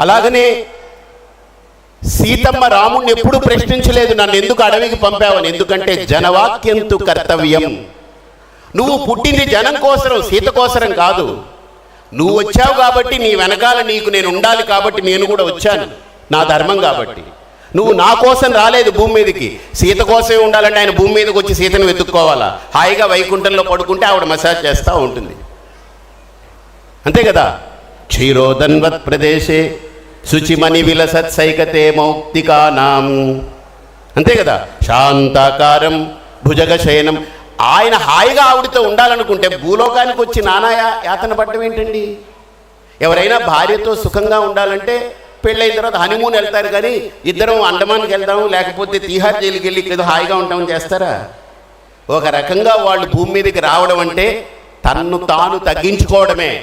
అలాగనే సీతమ్మ రాముణ్ణి ఎప్పుడు ప్రశ్నించలేదు నన్ను ఎందుకు అడవికి పంపావని? ఎందుకంటే జనవాక్యంతు కర్తవ్యం. నువ్వు పుట్టింది జనం కోసరం సీత కోసరం కాదు. నువ్వు వచ్చావు కాబట్టి నీ వెనకాల నీకు నేను ఉండాలి కాబట్టి నేను కూడా వచ్చాను. నా ధర్మం కాబట్టి. నువ్వు నా కోసం రాలేదు భూమి మీదకి. సీత కోసమే ఉండాలంటే ఆయన భూమి మీదకి వచ్చి సీతను వెతుక్కోవాలా? హాయిగా వైకుంఠంలో పడుకుంటే ఆవిడ మసాజ్ చేస్తూ ఉంటుంది. అంతే కదా? క్షీరోదన్వత్ ప్రదేశే శుచిమణి విలసత్ సైకతే మౌక్తికానాం. అంతే కదా? శాంతాకారం భుజగ శయనం ఆయన హాయిగా ఆవిడతో ఉండాలనుకుంటే భూలోకానికి వచ్చి నానా యాతన పట్టడం ఏంటండి? ఎవరైనా భార్యతో సుఖంగా ఉండాలంటే పెళ్ళైన తర్వాత హనీమూన్ వెళ్తారు కానీ ఇద్దరం అండమాన్కి వెళ్దాం లేకపోతే తీహార్ జైలుకి వెళ్ళి ఏదో హాయిగా ఉంటామని చేస్తారా? ఒక రకంగా వాళ్ళు భూమి మీదకి రావడం అంటే తన్ను తాను తగ్గించుకోవడమే.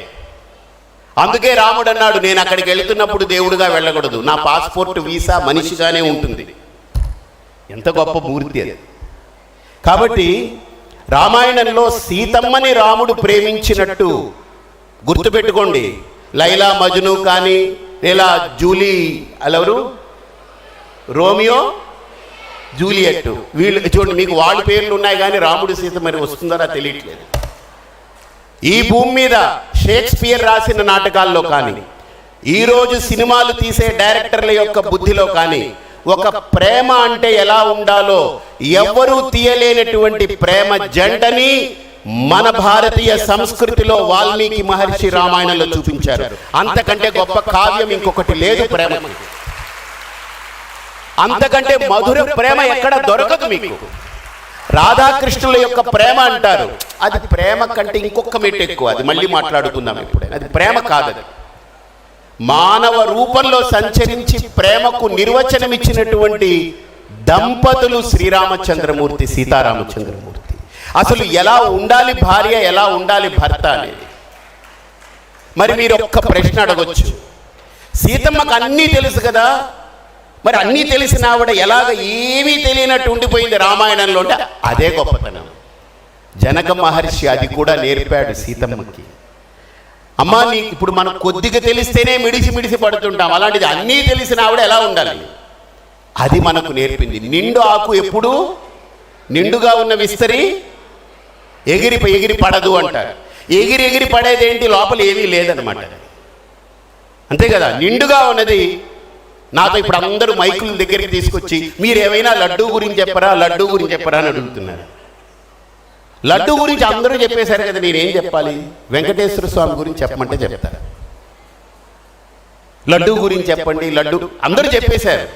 అందుకే రాముడు అన్నాడు నేను అక్కడికి వెళ్తున్నప్పుడు దేవుడుగా వెళ్ళకూడదు. నా పాస్పోర్ట్ వీసా మనిషిగానే ఉంటుంది. ఎంత గొప్ప మూర్తి అది. కాబట్టి రామాయణంలో సీతమ్మని రాముడు ప్రేమించినట్టు గుర్తుపెట్టుకోండి. లైలా మజ్ను కానీ లేదా జూలీ అలవరు? రోమియో? జూలియట్. వీళ్ళు చూడండి మీకు వాళ్ళ పేర్లు ఉన్నాయి కానీ రాముడు సీత మరి వస్తుందరా తెలియట్లేదు. ఈ భూమి మీద షేక్స్పియర్ రాసిన నాటకాల్లో కానీ ఈరోజు సినిమాలు తీసే డైరెక్టర్ల యొక్క బుద్ధిలో కానీ ఒక ప్రేమ అంటే ఎలా ఉండాలో ఎవ్వరూ తీయలేనటువంటి ప్రేమ జంటని మన భారతీయ సంస్కృతిలో వాల్మీకి మహర్షి రామాయణంలో చూపించారు. అంతకంటే గొప్ప కావ్యం ఇంకొకటి లేదు ప్రేమ అంతకంటే మధుర ప్రేమ ఎక్కడ దొరకదు మీకు. రాధాకృష్ణుల యొక్క ప్రేమ అంటారు. అది ప్రేమ కంటే ఇంకొక మెట్టు ఎక్కువ. అది మళ్ళీ మాట్లాడుకుందాం ఇప్పుడే. అది ప్రేమ కాదు మానవ రూపంలో సంచరించి ప్రేమకు నిర్వచనం ఇచ్చినటువంటి దంపతులు శ్రీరామచంద్రమూర్తి సీతారామచంద్రమూర్తి. అసలు ఎలా ఉండాలి భార్య ఎలా ఉండాలి భర్త అనేది? మరి మీరు ఒక్క ప్రశ్న అడగొచ్చు. సీతమ్మకు అన్నీ తెలుసు కదా. మరి అన్నీ తెలిసిన ఆవిడ ఎలాగ ఏమీ తెలియనట్టు ఉండిపోయింది రామాయణంలో అంటే అదే గొప్పతనం. జనక మహర్షి అది కూడా నేర్పాడు సీతమ్మకి. అమ్మా నీ ఇప్పుడు మనం కొద్దిగా తెలిస్తేనే మిడిసి మిడిసి పడుతుంటాం. అలాంటిది అన్నీ తెలిసిన ఆవిడ ఎలా ఉండాలి? అది మనకు నేర్పింది. నిండు ఆకు ఎప్పుడు? నిండుగా ఉన్న విస్తరి ఎగిరి ఎగిరి పడదు అంటారు. ఎగిరి ఎగిరి పడేది ఏంటి లోపల ఏమీ లేదనమాట. అంతే కదా? నిండుగా ఉన్నది నాతో ఇప్పుడు అందరూ మైకుల దగ్గరికి తీసుకొచ్చి మీరు ఏమైనా లడ్డూ గురించి చెప్పరా లడ్డూ గురించి చెప్పరా అని అడుగుతున్నారు. లడ్డు గురించి అందరూ చెప్పేశారు కదా నేనేం చెప్పాలి? వెంకటేశ్వర స్వామి గురించి చెప్పమంటే చెప్తారు. లడ్డు గురించి చెప్పండి లడ్డు అందరూ చెప్పేశారు.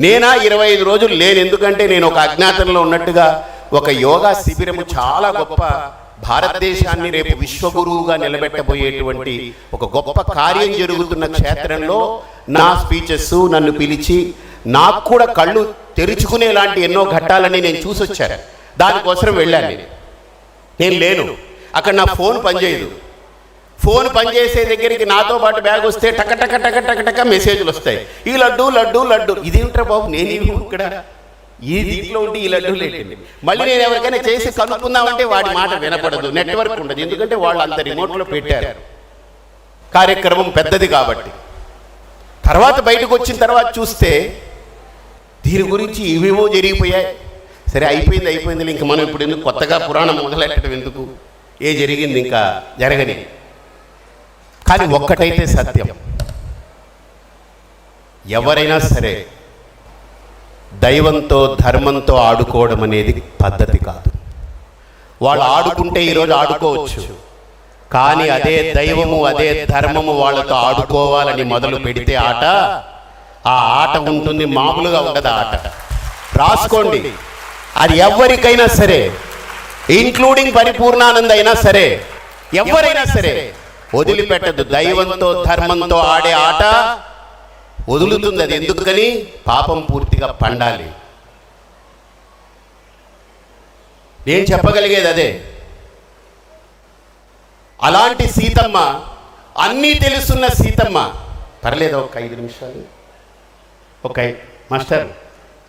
నేనా ఇరవై ఐదు రోజులు లేను ఎందుకంటే నేను ఒక అజ్ఞాతంలో ఉన్నట్టుగా ఒక యోగా శిబిరము చాలా గొప్ప భారతదేశాన్ని రేపు విశ్వగురువుగా నిలబెట్టబోయేటువంటి ఒక గొప్ప కార్యం జరుగుతున్న క్షేత్రంలో నా స్పీచెస్ నన్ను పిలిచి నాకు కూడా కళ్ళు తెరుచుకునేలాంటి ఎన్నో ఘట్టాలని నేను చూసొచ్చాను దానికోసం వెళ్ళాను నేను. నేను లేను. అక్కడ నా ఫోన్ పనిచేయదు. ఫోన్ పనిచేసే దగ్గరికి నాతో పాటు బ్యాగ్ వస్తే టక టక టక టక టక మెసేజ్లు వస్తాయి. ఈ లడ్డు లడ్డు లడ్డు. ఇదేంట్రా బాబు? నేను ఇక్కడ ఈ దీంట్లో ఉండి ఈ లడ్డు లేటండి మళ్ళీ నేను ఎవరికైనా చేసి కనుక్కుందామంటే వాడి మాట వినపడదు. నెట్వర్క్ ఉండదు. ఎందుకంటే వాళ్ళు అంత రిమోట్లో పెట్టారు. కార్యక్రమం పెద్దది కాబట్టి. తర్వాత బయటకు వచ్చిన తర్వాత చూస్తే దీని గురించి ఇవేవో జరిగిపోయాయి. సరే అయిపోయింది అయిపోయింది. ఇంక మనం ఇప్పుడు ఎందుకు కొత్తగా పురాణం మొదలెట్టడం ఎందుకు? ఏ జరిగింది ఇంకా జరగని కానీ ఒక్కటైతే సత్యం. ఎవరైనా సరే దైవంతో ధర్మంతో ఆడుకోవడం అనేది పద్ధతి కాదు. వాళ్ళు ఆడుకుంటే ఈరోజు ఆడుకోవచ్చు. కానీ అదే దైవము అదే ధర్మము వాళ్ళతో ఆడుకోవాలని మొదలు పెడితే ఆట ఆ ఆట ఉంటుంది మామూలుగా ఉండదు ఆట. రాసుకోండి. అది ఎవరికైనా సరే ఇంక్లూడింగ్ పరిపూర్ణానంద అయినా సరే ఎవరైనా సరే వదిలిపెట్టదు దైవంతో ధర్మంతో ఆడే ఆట వదులుతుంది అది ఎందుకని? పాపం పూర్తిగా పండాలి. నేను చెప్పగలిగేది అదే. అలాంటి సీతమ్మ అన్నీ తెలుసున్న సీతమ్మ. పర్లేదు ఒక ఐదు నిమిషాలు. ఒక మాస్టర్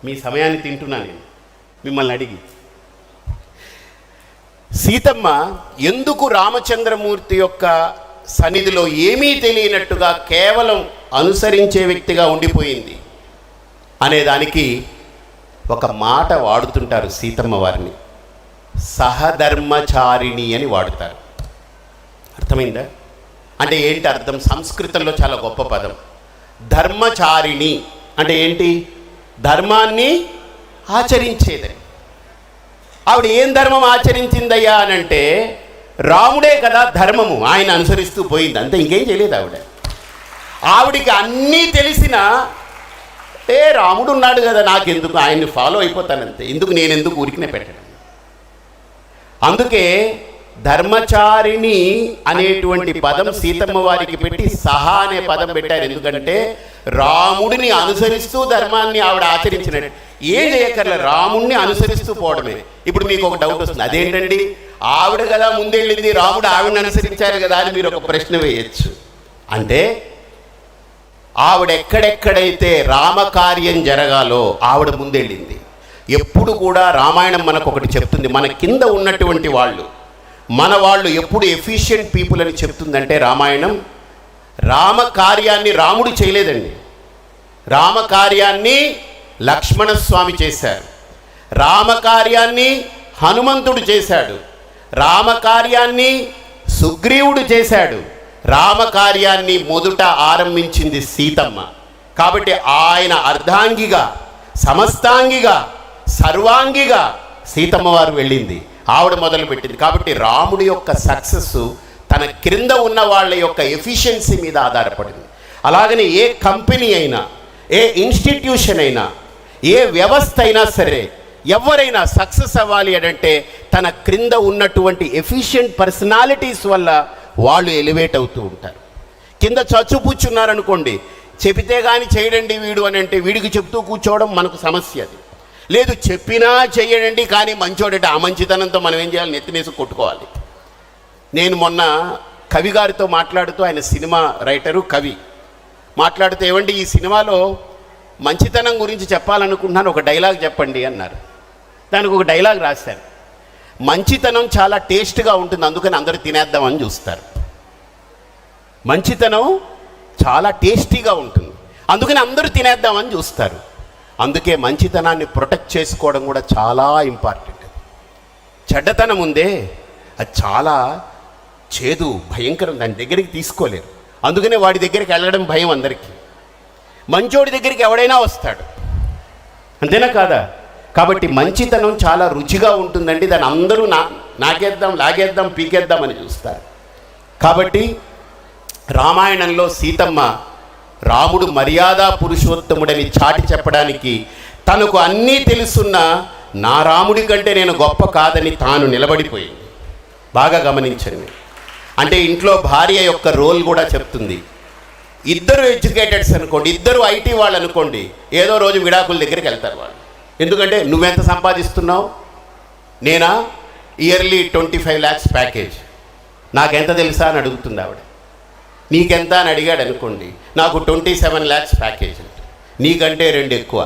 మీ సమయాన్ని తింటున్నా నేను. మిమ్మల్ని అడిగి. సీతమ్మ ఎందుకు రామచంద్రమూర్తి యొక్క సన్నిధిలో ఏమీ తెలియనట్టుగా కేవలం అనుసరించే వ్యక్తిగా ఉండిపోయింది అనేదానికి ఒక మాట వాడుతుంటారు సీతమ్మ వారిని. సహధర్మచారిణి అని వాడుతారు. అర్థమైందా? అంటే ఏంటి అర్థం? సంస్కృతంలో చాలా గొప్ప పదం. ధర్మచారిణి అంటే ఏంటి? ధర్మాన్ని ఆచరించేదని ఆవిడ ఏం ధర్మం ఆచరించిందయ్యా అని అంటే రాముడే కదా ధర్మము. ఆయన అనుసరిస్తూ పోయింది. అంతే ఇంకేం చేయలేదు ఆవిడ. ఆవిడికి అన్నీ తెలిసిన ఏ రాముడు ఉన్నాడు కదా నాకెందుకు? ఆయన్ని ఫాలో అయిపోతానంతే. ఎందుకు నేను ఎందుకు ఊరికినే పెట్టడం అందుకే ధర్మచారిణి అనేటువంటి పదం సీతమ్మ వారికి పెట్టి సహా అనే పదం పెట్టారు. ఎందుకంటే రాముడిని అనుసరిస్తూ ధర్మాన్ని ఆవిడ ఆచరించినట్టు. ఏం చేయక్కర్లే రాముడిని అనుసరిస్తూ పోవడమే. ఇప్పుడు మీకు ఒక డౌట్ వస్తుంది. అదేంటండి? ఆవిడ కదా ముందెళ్ళింది రాముడు ఆవిడని అనుసరించారు కదా అని మీరు ఒక ప్రశ్న వేయచ్చు. అంటే ఆవిడ ఎక్కడెక్కడైతే రామకార్యం జరగాలో ఆవిడ ముందెళ్ళింది. ఎప్పుడు కూడా రామాయణం మనకు ఒకటి చెప్తుంది మన కింద ఉన్నటువంటి వాళ్ళు. మన వాళ్ళు ఎప్పుడు ఎఫిషియెంట్ పీపుల్ అని చెప్తుందంటే రామాయణం. రామకార్యాన్ని రాముడు చేయలేదండి. రామకార్యాన్ని లక్ష్మణస్వామి చేశారు. రామకార్యాన్ని హనుమంతుడు చేశాడు. రామకార్యాన్ని సుగ్రీవుడు చేశాడు. రామకార్యాన్ని మొదట ఆరంభించింది సీతమ్మ. కాబట్టి ఆయన అర్ధాంగిగా సమస్తాంగిగా సర్వాంగిగా సీతమ్మ వారు వెళ్ళింది. ఆవిడ మొదలుపెట్టింది కాబట్టి రాముడి యొక్క సక్సెస్ తన క్రింద ఉన్న వాళ్ళ యొక్క ఎఫిషియన్సీ మీద ఆధారపడింది. అలాగనే ఏ కంపెనీ అయినా ఏ ఇన్స్టిట్యూషన్ అయినా ఏ వ్యవస్థ అయినా సరే ఎవరైనా సక్సెస్ అవ్వాలి అని అంటే తన క్రింద ఉన్నటువంటి ఎఫిషియంట్ పర్సనాలిటీస్ వల్ల వాళ్ళు ఎలివేట్ అవుతూ ఉంటారు. కింద చచ్చుపుచ్చున్నారనుకోండి చెబితే కానీ చేయడండి వీడు అని అంటే వీడికి చెప్తూ కూర్చోవడం మనకు సమస్య అది. లేదు చెప్పినా చేయడండి కానీ మంచోడంటే? ఆ మంచితనంతో మనం ఏం చేయాలి? నెత్తినేసి కొట్టుకోవాలి. నేను మొన్న కవి గారితో మాట్లాడుతూ ఆయన సినిమా రైటరు కవి. మాట్లాడుతూ ఏమండి ఈ సినిమాలో మంచితనం గురించి చెప్పాలనుకుంటున్నాను ఒక డైలాగ్ చెప్పండి అన్నారు. దానికి ఒక డైలాగ్ రాశారు. మంచితనం చాలా టేస్ట్గా ఉంటుంది అందుకని అందరూ తినేద్దామని చూస్తారు. మంచితనం చాలా టేస్టీగా ఉంటుంది అందుకని అందరూ తినేద్దామని చూస్తారు. అందుకే మంచితనాన్ని ప్రొటెక్ట్ చేసుకోవడం కూడా చాలా ఇంపార్టెంట్. చెడ్డతనం ఉందే అది చాలా చేదు భయంకరం దాని దగ్గరికి తీసుకోలేరు. అందుకనే వాడి దగ్గరికి వెళ్ళడం భయం అందరికీ. మంచోడి దగ్గరికి ఎవడైనా వస్తాడు. అంతేనా కాదా? కాబట్టి మంచితనం చాలా రుచిగా ఉంటుందండి. దాన్ని అందరూ నా నాకేద్దాం లాగేద్దాం పీకేద్దాం అని చూస్తారు. కాబట్టి రామాయణంలో సీతమ్మ రాముడు మర్యాదా పురుషోత్తముడని చాటి చెప్పడానికి తనకు అన్నీ తెలుసున్న నా రాముడి కంటే నేను గొప్ప కాదని తాను నిలబడిపోయింది. బాగా గమనించండి. అంటే ఇంట్లో భార్య యొక్క రోల్ కూడా చెప్తుంది. ఇద్దరు ఎడ్యుకేటెడ్స్ అనుకోండి ఇద్దరు ఐటీ వాళ్ళు అనుకోండి ఏదో రోజు విడాకుల దగ్గరికి వెళ్తారు వాళ్ళు. ఎందుకంటే నువ్వెంత సంపాదిస్తున్నావు? నేనా? Yearly twenty five lakhs package. నాకెంత తెలుసా అని అడుగుతుంది ఆవిడ. నీకెంత అని అడిగాడు అనుకోండి నాకు ట్వంటీ సెవెన్ ల్యాక్స్ ప్యాకేజ్ అంటే నీకంటే రెండు ఎక్కువ